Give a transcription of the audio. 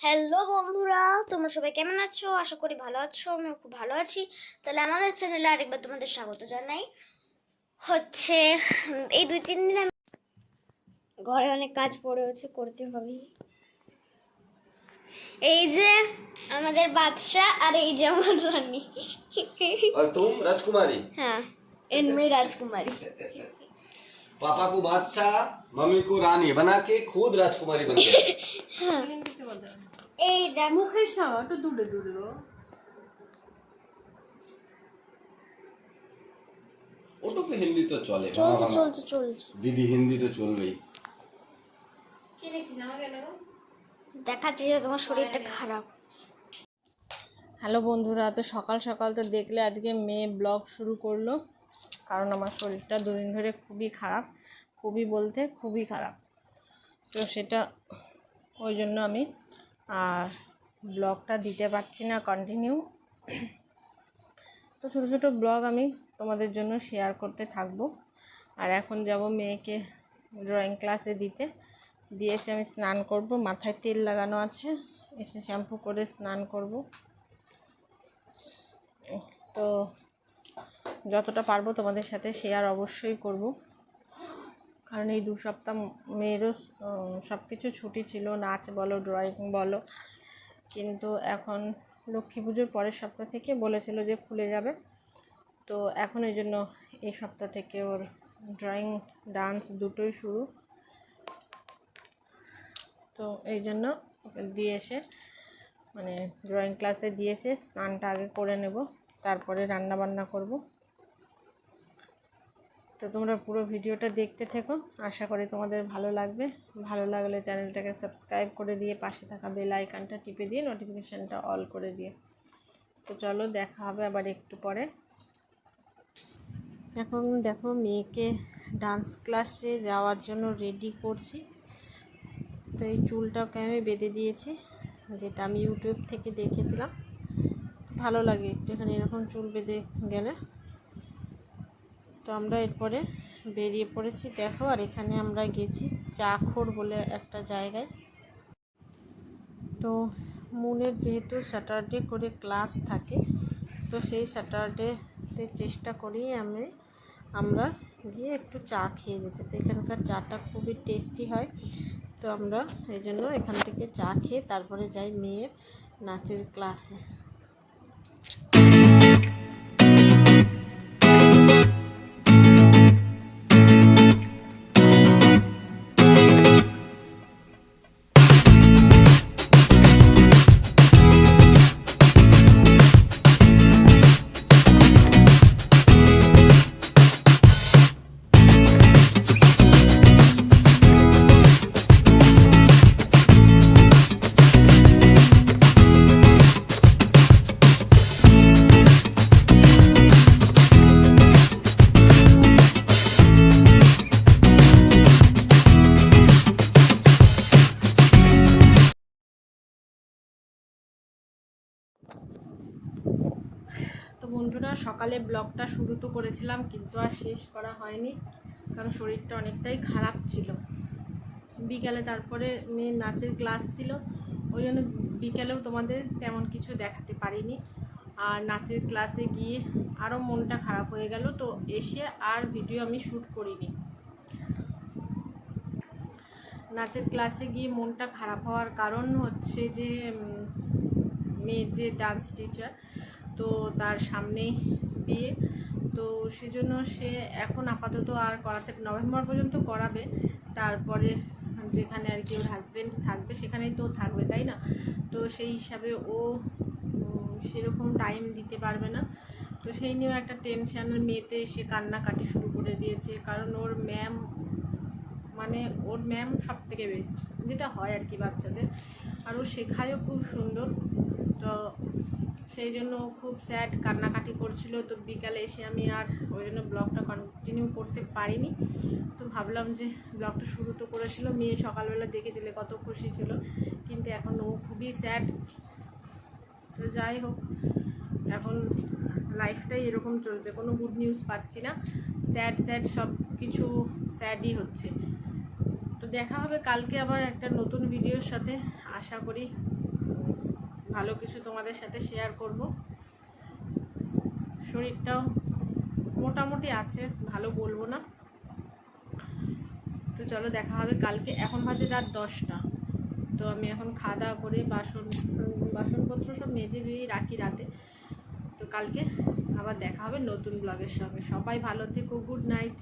Hello বন্ধুরা তোমরা সবাই কেমন আছো আশা করি ভালো আছো আমিও খুব ভালো আছি তাহলে আমাদের চ্যানেলে আরেকবার তোমাদের স্বাগত জানাই হচ্ছে উম, এই দুই তিন দিন আমি ঘরে অনেক কাজ পড়ে আছে করতে হবে এই যে আমাদের বাদশা আর এই যে আমার রানী और तुम राजकुमारी হ্যাঁ এনমি রাজকুমারী पापा को बादशाह मम्मी को रानी बना के खुद राजकुमारी बन गए এই দেখ মুখের সামনে একটু দূরে দূরে গো। ওটুকু হিন্দি তো চলে চলছে। চলছে চলছে। দিদি হিন্দি তো চলবেই। দেখাচ্ছি যে তোমার শরীরটা খারাপ। হ্যালো বন্ধুরা তো সকাল সকাল তো দেখলে আজকে মেয়ে ব্লগ শুরু করল কারণ আমার শরীরটা দুদিন ধরে খুবই খারাপ খুবই বলতে খুবই খারাপ। তো সেটা ওই জন্য আমি আর ব্লগটা দিতে পারছি না কন্টিনিউ তো ছোটো ছোটো ব্লগ আমি তোমাদের জন্য শেয়ার করতে থাকব। আর এখন যাব মেয়েকে ড্রয়িং ক্লাসে দিতে। দিয়ে এসে আমি স্নান করব, মাথায় তেল লাগানো আছে। এসে শ্যাম্পু করে স্নান করব। তো যতটা পারব তোমাদের সাথে শেয়ার অবশ্যই করব। কারণ এই দু সপ্তাহ মেয়েরও সব কিছু ছুটি ছিল। নাচ বলো ড্রয়িং বলো। কিন্তু এখন লক্ষ্মী পুজোর পরের সপ্তাহ থেকে বলেছিল যে খুলে যাবে। তো এখন এই জন্য এই সপ্তাহ থেকে ওর ড্রয়িং ডান্স দুটোই শুরু। তো এই জন্য ওকে দিয়ে এসে মানে ড্রয়িং ক্লাসে দিয়ে এসে স্নানটা আগে করে নেব। তারপরে রান্না বান্না করব। তো তোমরা পুরো ভিডিওটা দেখতে থেকো। আশা করি তোমাদের ভালো লাগবে। ভালো লাগলে চ্যানেলটাকে সাবস্ক্রাইব করে দিয়ে পাশে থাকা বেল আইকনটা টিপে দিয়ে নোটিফিকেশানটা অল করে দিয়ে। তো চলো দেখা হবে আবার একটু পরে। এখন দেখো মেয়েকে ডান্স ক্লাসে যাওয়ার জন্য রেডি করছি। তো এই চুলটাকে আমি বেঁধে দিয়েছি, যেটা আমি ইউটিউব থেকে দেখেছিলাম। ভালো লাগে একটুখানি এরকম চুল বেঁধে গেলে। আমরা এরপরে বেরিয়ে পড়েছি। দেখো, আর এখানে আমরা গেছি চাখর বলে একটা জায়গায়। তো মুনের যেহেতু স্যাটারডে করে ক্লাস থাকে, তো সেই স্যাটারডেতে চেষ্টা করি আমি, আমরা গিয়ে একটু চা খেয়ে যেতে। তো এখানকার চাটা খুবই টেস্টি হয়। তো আমরা এই জন্য এখান থেকে চা খেয়ে তারপরে যাই মেয়ের নাচের ক্লাসে বন্ধুরা, সকালে ব্লগটা শুরু তো করেছিলাম, কিন্তু আর শেষ করা হয়নি, কারণ শরীরটা অনেকটাই খারাপ ছিল। বিকালে তারপরে মেয়ের নাচের ক্লাস ছিল, ওই জন্য বিকেলেও তোমাদের তেমন কিছু দেখাতে পারিনি। আর নাচের ক্লাসে গিয়ে আরও মনটা খারাপ হয়ে গেল, তো এসে আর ভিডিও আমি শ্যুট করিনি। নাচের ক্লাসে গিয়ে মনটা খারাপ হওয়ার কারণ হচ্ছে যে মেয়ের যে ডান্স টিচার তো তার সামনেই বিয়ে। তো সেজন্য সে এখন আপাতত আর করাতে নভেম্বর পর্যন্ত করাবে। তারপরে যেখানে আর কি ওর হাজব্যান্ড থাকবে, সেখানেই তো থাকবে, তাই না? তো সেই হিসাবে ও সেরকম টাইম দিতে পারবে না। তো সেই নিয়েও একটা টেনশানের মেয়েতে সে কান্নাকাটি শুরু করে দিয়েছে। কারণ ওর ম্যাম মানে ওর ম্যাম সব থেকে বেস্ট যেটা হয় আর কি বাচ্চাদের। আর ও শেখায়ও খুব সুন্দর। তো সেই জন্য খুব স্যাড কান্নাকাটি করছিল। তো বিকালে এসে আমি আর ওই জন্য ব্লগটা কন্টিনিউ করতে পারিনি। তো ভাবলাম যে ব্লগটা শুরু তো করেছিল। মেয়ে সকালবেলা দেখে দিলে কত খুশি ছিল। কিন্তু এখন ও খুবই স্যাড তো যাই হোক, এখন লাইফটাই এরকম চলছে। কোনো গুড নিউজ পাচ্ছি না। স্যাড স্যাড সব কিছু স্যাডই হচ্ছে। তো দেখা হবে কালকে আবার একটা নতুন ভিডিওর সাথে। আশা করি ভালো কিছু তোমাদের সাথে শেয়ার করব। শরীরটাও মোটামুটি আছে, ভালো বলব না। তো চলো দেখা হবে কালকে। এখন বাজে রাত দশটা। তো আমি এখন খাওয়া দাওয়া করে বাসন, বাসনপত্র সব মেজে ধুয়ে রাখি রাতে। তো কালকে আবার দেখা হবে নতুন ব্লগের সঙ্গে। সবাই ভালো থেকো গুড নাইট